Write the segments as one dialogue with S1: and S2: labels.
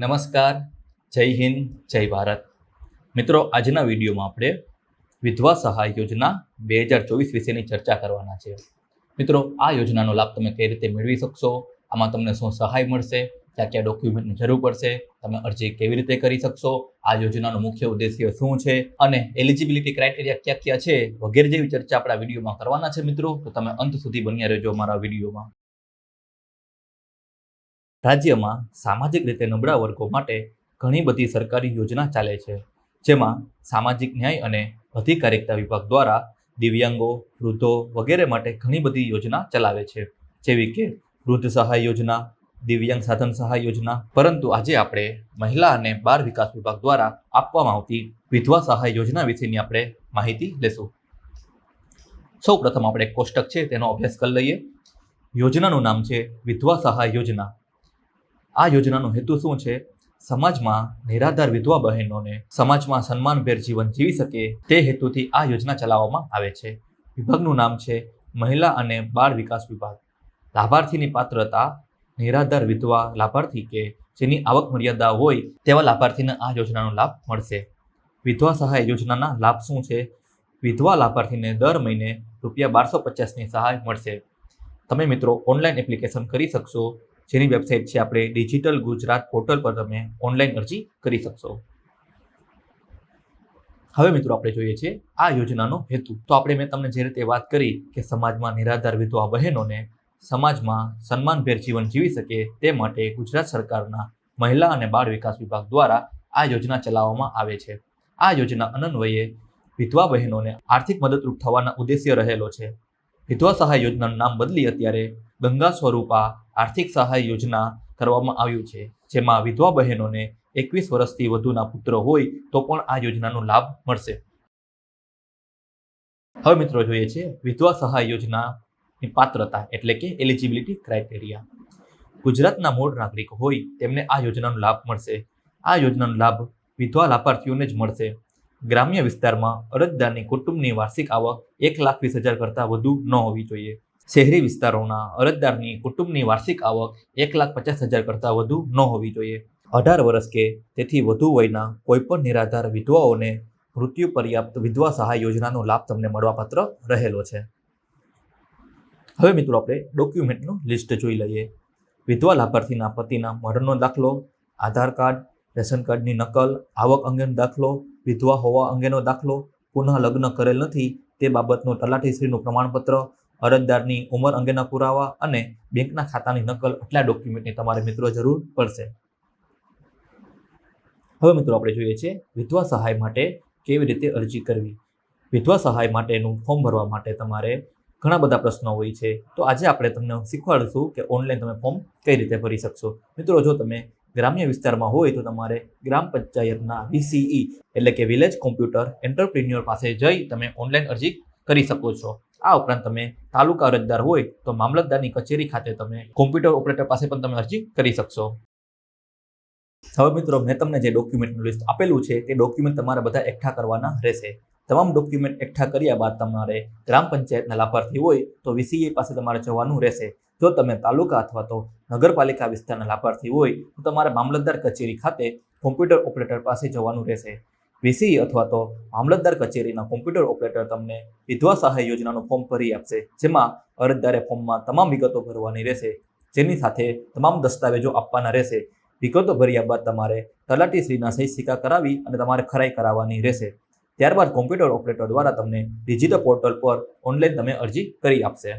S1: નમસ્કાર, જય હિન્દ, જય ભારત. મિત્રો, આજના વિડીયોમાં આપણે વિધવા સહાય યોજના બે હજાર ચોવીસ વિશેની ચર્ચા કરવાના છે. મિત્રો, આ યોજનાનો લાભ તમે કઈ રીતે મેળવી શકશો? આમાં તમને શું સહાય મળશે? ક્યાં ક્યાં ડોક્યુમેન્ટની જરૂર પડશે? તમે અરજી કેવી રીતે કરી શકશો? આ યોજનાનો મુખ્ય ઉદ્દેશ્ય શું છે? અને એલિજિબિલિટી ક્રાઇટેરિયા ક્યાં ક્યાં છે? વગેરે જેવી ચર્ચા આપણા વિડીયોમાં કરવાના છે, મિત્રો. તો તમે અંત સુધી બન્યા રહેજો અમારા વિડીયોમાં. રાજ્યમાં સામાજિક રીતે નબળા વર્ગો માટે ઘણી બધી સરકારી યોજના ચાલે છે. જેમાં સામાજિક ન્યાય અને અધિકારિકતા વિભાગ દ્વારા દિવ્યાંગો, વૃદ્ધો વગેરે માટે ઘણી બધી યોજના ચલાવે છે. જેવી કે વૃદ્ધ સહાય યોજના, દિવ્યાંગ સાધન સહાય યોજના. પરંતુ આજે આપણે મહિલા અને બાળ વિકાસ વિભાગ દ્વારા આપવામાં આવતી વિધવા સહાય યોજના વિશેની આપણે માહિતી લેશું. સૌ પ્રથમ આપણે કોષ્ટક છે, તેનો અભ્યાસ કરી લઈએ. યોજનાનું નામ છે વિધવા સહાય યોજના. આ યોજનાનો હેતુ શું છે? સમાજમાં નિરાધાર વિધવા બહેનોને સમાજમાં સન્માનભેર જીવન જીવી શકે તે હેતુથી આ યોજના ચલાવવામાં આવે છે. વિભાગનું નામ છે મહિલા અને બાળ વિકાસ વિભાગ. લાભાર્થીની પાત્રતા નિરાધાર વિધવા લાભાર્થી કે જેની આવક મર્યાદા હોય તેવા લાભાર્થીને આ યોજનાનો લાભ મળશે. વિધવા સહાય યોજનાના લાભ શું છે? વિધવા લાભાર્થીને દર મહિને રૂપિયા બારસો પચાસની સહાય મળશે. તમે મિત્રો ઓનલાઈન એપ્લિકેશન કરી શકશો. જેની વેબસાઇટ છે આપણે ડિજિટલ ગુજરાત પોર્ટલ પર તમે ઓનલાઈન અરજી કરી શકશો. હવે મિત્રો આપણે જોઈએ છીએ આ યોજનાનો હેતુ. તો આપણે મેં તમને જે રીતે વાત કરી કે સમાજમાં નિરાધાર વિધવા બહેનોને સમાજમાં સન્માનભેર જીવન જીવી શકે તે માટે ગુજરાત સરકારના મહિલા અને બાળ વિકાસ વિભાગ દ્વારા આ યોજના ચલાવવામાં આવે છે. આ યોજના અનન્વયે વિધવા બહેનોને આર્થિક મદદરૂપ થવાના ઉદ્દેશ્ય રહેલો છે. વિધવા સહાય યોજનાનું નામ બદલી અત્યારે ગંગા સ્વરૂપા આર્થિક સહાય યોજના કરવામાં આવ્યું છે. જેમાં વિધવા બહેનોને એકવીસ વર્ષથી વધુના પુત્ર હોય તો પણ આ યોજનાનો લાભ મળશે. હવે મિત્રો જોઈએ છે વિધવા સહાય યોજનાની પાત્રતા એટલે કે એલિજિબિલિટી ક્રાઇટેરિયા ગુજરાતના મૂળ નાગરિક હોય તેમને આ યોજનાનો લાભ મળશે. આ યોજનાનો લાભ વિધવા લાભાર્થીઓને જ મળશે. ગ્રામ્ય વિસ્તારમાં અરજદારની કુટુંબની વાર્ષિક આવક એક લાખ વીસ હજાર કરતાં વધુ ન હોવી જોઈએ. શહેરી વિસ્તારોના અરજદારની કુટુંબની વાર્ષિક આવક એક લાખ પચાસ હજાર કરતાં વધુ ન હોવી જોઈએ. અઢાર વર્ષ કે તેથી વધુ વયના કોઈપણ નિરાધાર વિધવાઓને મૃત્યુ પર્યાપ્ત વિધવા સહાય યોજનાનો લાભ તમને મળવાપાત્ર રહેલો છે. હવે મિત્રો આપણે ડોક્યુમેન્ટનું લિસ્ટ જોઈ લઈએ. વિધવા લાભાર્થીના પતિના મરણનો દાખલો, આધાર કાર્ડ, રેશન કાર્ડની નકલ, આવક અંગેનો દાખલો, વિધવા હોવા અંગેનો દાખલો, પુનઃ લગ્ન કરેલ નથી તે બાબતનું તલાટીશ્રીનું પ્રમાણપત્ર અરજદારની ઉંમર અંગેના પુરાવા અને બેંકના ખાતાની નકલ આટલા ડોક્યુમેન્ટની તમારે મિત્રો જરૂર પડશે. હવે મિત્રો આપણે જોઈએ છે વિધવા સહાય માટે કેવી રીતે અરજી કરવી. વિધવા સહાય માટેનું ફોર્મ ભરવા માટે તમારે ઘણા બધા પ્રશ્નો હોય છે. તો આજે આપણે તમને શીખવાડીશું કે ઓનલાઈન તમે ફોર્મ કઈ રીતે ભરી શકશો. મિત્રો, જો તમે ગ્રામ્ય વિસ્તારમાં હોય તો તમારે ગ્રામ પંચાયતના વીસીઈ એટલે કે વિલેજ કોમ્પ્યુટર એન્ટરપ્રિન્યોર પાસે જઈ તમે ઓનલાઈન અરજી કરી શકો છો. આ ઉપરાંત તમે તાલુકા અરજદાર હોય તો મામલતદારની કચેરી ખાતે તમે કોમ્પ્યુટર ઓપરેટર પાસે પણ તમે અરજી કરી શકશો. હવે મિત્રો, મેં તમને જે ડોક્યુમેન્ટનું લિસ્ટ આપેલું છે, તે ડોક્યુમેન્ટ તમારે બધા એકઠા કરવાના રહેશે. તમામ ડોક્યુમેન્ટ એકઠા કર્યા બાદ તમારે ગ્રામ પંચાયતના લાભાર્થી હોય તો વીસીએ પાસે તમારે જવાનું રહેશે. જો તમે તાલુકા અથવા તો નગરપાલિકા વિસ્તારના લાભાર્થી હોય તો તમારે મામલતદાર કચેરી ખાતે કોમ્પ્યુટર ઓપરેટર પાસે જવાનું રહેશે. વીસી અથવા તો મામલતદાર કચેરીના કોમ્પ્યુટર ઓપરેટર તમને વિધવા સહાય યોજનાનું ફોર્મ ભરી આપશે, જેમાં અરજદારે ફોર્મમાં તમામ વિગતો ભરવાની રહેશે, જેની સાથે તમામ દસ્તાવેજો આપવાના રહેશે. વિગતો ભર્યા બાદ તમારે તલાટીશ્રીના સહી સિક્કા કરાવી અને તમારે ખરાઈ કરાવવાની રહેશે. ત્યારબાદ કોમ્પ્યુટર ઓપરેટર દ્વારા તમને ડિજિટલ પોર્ટલ પર ઓનલાઈન તમે અરજી કરી આપશે.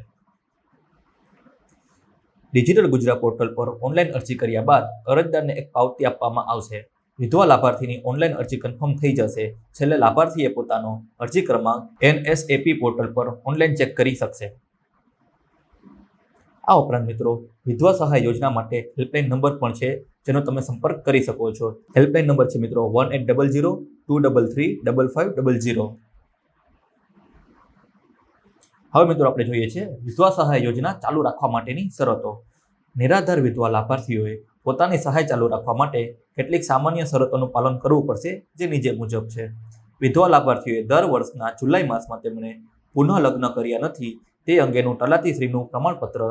S1: ડિજિટલ ગુજરાત પોર્ટલ પર ઓનલાઈન અરજી કર્યા બાદ અરજદારને એક પાવતી આપવામાં આવશે. વિધવા લાભાર્થીની ઓનલાઈન અરજી કન્ફર્મ થઈ જશે. છેલ્લે લાભાર્થીએ પોતાનો અરજી ક્રમાંક એનએસએપી પોર્ટલ પર ઓનલાઈન ચેક કરી શકશે. આ ઉપરાંત મિત્રો, વિધવા સહાય યોજના માટે હેલ્પલાઇન નંબર પણ છે, જેનો તમે સંપર્ક કરી શકો છો. હેલ્પલાઇન નંબર છે મિત્રો, one eight double zero two double three double five double zero. હવે મિત્રો આપણે જોઈએ છે વિધવા સહાય યોજના ચાલુ રાખવા માટેની શરતો. નિરાધાર વિધવા લાભાર્થીઓએ પોતાની સહાય ચાલુ રાખવા માટે કેટલીક સામાન્ય શરતોનું પાલન કરવું પડશે, જે નીચે મુજબ છે. વિધવા લાભાર્થીઓએ દર વર્ષના જુલાઈ માસમાં તેમણે પુનઃ લગ્ન કર્યા નથી. તે અંગેનું તલાટીશ્રીનું પ્રમાણપત્ર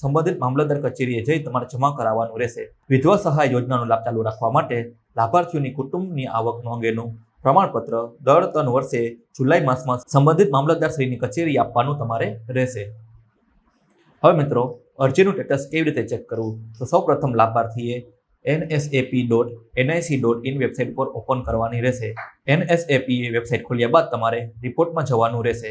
S1: સંબંધિત મામલતદાર કચેરીએ જઈ તમારે જમા કરાવવાનું રહેશે. વિધવા સહાય યોજનાનો લાભ ચાલુ રાખવા માટે લાભાર્થીઓની કુટુંબની આવકનો અંગેનું પ્રમાણપત્ર દર ત્રણ વર્ષે જુલાઈ માસમાં સંબંધિત મામલતદારશ્રીની કચેરી આપવાનું તમારે રહેશે. હવે મિત્રો, અરજીનું સ્ટેટસ કેવી રીતે ચેક કરવું? તો સૌપ્રથમ લાભાર્થીએ NSAP dot NIC dot in website પર ઓપન કરવાની રહેશે. એનએસએપી વેબસાઇટ ખોલ્યા બાદ તમારે રિપોર્ટમાં જવાનું રહેશે.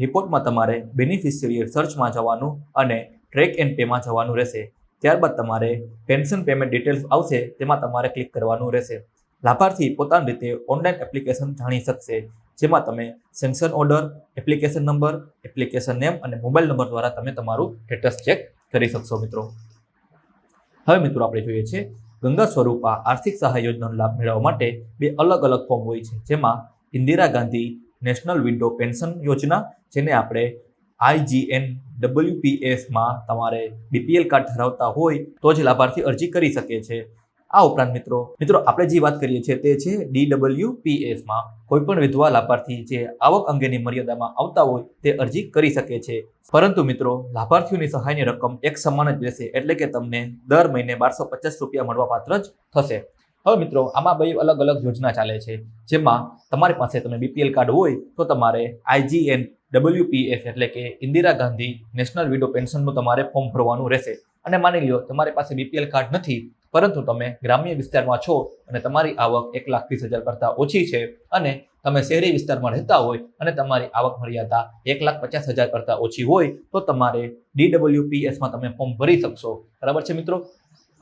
S1: રિપોર્ટમાં તમારે બેનિફિશિયરી સર્ચમાં જવાનું અને ટ્રેક એન્ડ પેમાં જવાનું રહેશે. ત્યારબાદ તમારે પેન્શન પેમેન્ટ ડિટેલ્સ આવશે, તેમાં તમારે ક્લિક કરવાનું રહેશે. લાભાર્થી પોતાની રીતે ઓનલાઈન એપ્લિકેશન જાણી શકશે, જેમાં તમે sanction order application number application name અને મોબાઈલ નંબર દ્વારા તમે તમારું સ્ટેટસ ચેક કરી શકશો મિત્રો. હવે મિત્રો આપણે જોઈએ છે ગંગા સ્વરૂપા આર્થિક સહાય યોજનાનો લાભ મેળવવા માટે બે અલગ અલગ ફોર્મ હોય છે. જેમાં Indira Gandhi national widow pension યોજના, જેને આપણે આઈજીએન ડબલ્યુપીએસમાં તમારે બીપીએલ કાર્ડ ધરાવતા હોય તો જ લાભાર્થી અરજી કરી શકે છે આ ઉપરાંત મિત્રો મિત્રો આપણે જે વાત કરીએ છીએ તે છે ડીડબલ્યુપીએસમાં કોઈ પણ વિધવા લાભાર્થી જે આવક અંગેની મર્યાદામાં આવતા હોય તે અરજી કરી શકે છે. પરંતુ મિત્રો, લાભાર્થીઓની સહાયની રકમ એક સમાન જ રહેશે એટલે કે તમને દર મહિને બારસો પચાસ રૂપિયા મળવા પાત્ર જ થશે. હવે મિત્રો, આમાં બે અલગ અલગ યોજના ચાલે છે. જેમાં તમારી પાસે તમે બીપીએલ કાર્ડ હોય તો તમારે આઈજીએન ડબલ્યુપીએફ એટલે કે ઇન્દિરા ગાંધી નેશનલ વિડો પેન્શનનું તમારે ફોર્મ ભરવાનું રહેશે. અને માની લ્યો, તમારી પાસે બીપીએલ કાર્ડ નથી પરંતુ તમે ગ્રામ્ય વિસ્તારમાં છો અને તમારી આવક એક લાખ વીસ હજાર કરતાં ઓછી છે અને તમે શહેરી વિસ્તારમાં રહેતા હોય અને તમારી આવક મર્યાદા એક લાખ પચાસ હજાર કરતાં ઓછી હોય, તો તમારે ડીડબલ્યુપીએસમાં તમે ફોર્મ ભરી શકશો. બરાબર છે મિત્રો?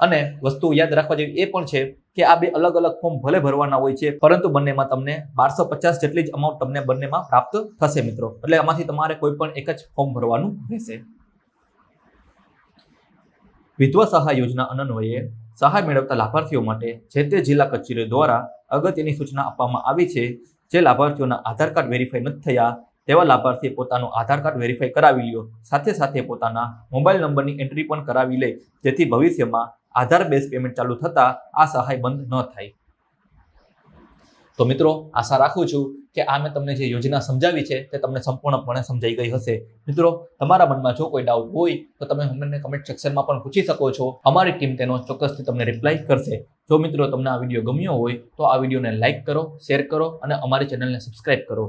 S1: અને વસ્તુ યાદ રાખવા જેવી એ પણ છે કે આ બે અલગ અલગ ફોર્મ ભલે ભરવાના હોય છે, પરંતુ બંનેમાં તમને બારસો પચાસ જેટલી જ અમાઉન્ટ તમને બંનેમાં પ્રાપ્ત થશે મિત્રો. એટલે આમાંથી તમારે કોઈ પણ એક જ ફોર્મ ભરવાનું રહેશે. વિધવા સહાય યોજના અન્વયે સહાય મેળવતા લાભાર્થીઓ માટે જે તે જિલ્લા કચેરીઓ દ્વારા અગત્યની સૂચના આપવામાં આવી છે, જે લાભાર્થીઓના આધાર કાર્ડ વેરીફાઈ નથી થયા, તેવા લાભાર્થીએ પોતાનું આધાર કાર્ડ વેરીફાઈ કરાવી લ્યો, સાથે સાથે પોતાના મોબાઈલ નંબરની એન્ટ્રી પણ કરાવી લે, જેથી ભવિષ્યમાં આધાર બેઝ પેમેન્ટ ચાલુ થતાં આ સહાય બંધ ન થાય. તો મિત્રો, આશા રાખું છું કે આ મેં તમને જે યોજના સમજાવી છે તે તમને સંપૂર્ણપણે સમજાઈ ગઈ હશે. મિત્રો, તમારા મનમાં જો કોઈ ડાઉટ હોય, તો તમે અમને કમેન્ટ સેક્શનમાં પણ પૂછી શકો છો. અમારી ટીમ તેનો ચોક્કસથી તમને રિપ્લાય કરશે. જો મિત્રો તમને આ વીડિયો ગમ્યો હોય, તો આ વિડીયોને લાઇક કરો શેર કરો અને અમારી ચેનલને સબસ્ક્રાઇબ કરો.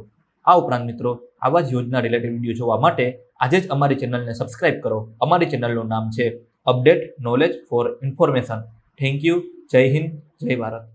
S1: આ ઉપરાંત મિત્રો, આવા જ યોજના રિલેટેડ વીડિયો જોવા માટે આજે જ અમારી ચેનલને સબસ્ક્રાઇબ કરો. અમારી ચેનલનું નામ છે update knowledge for information thank you જય હિન્દ, જય ભારત.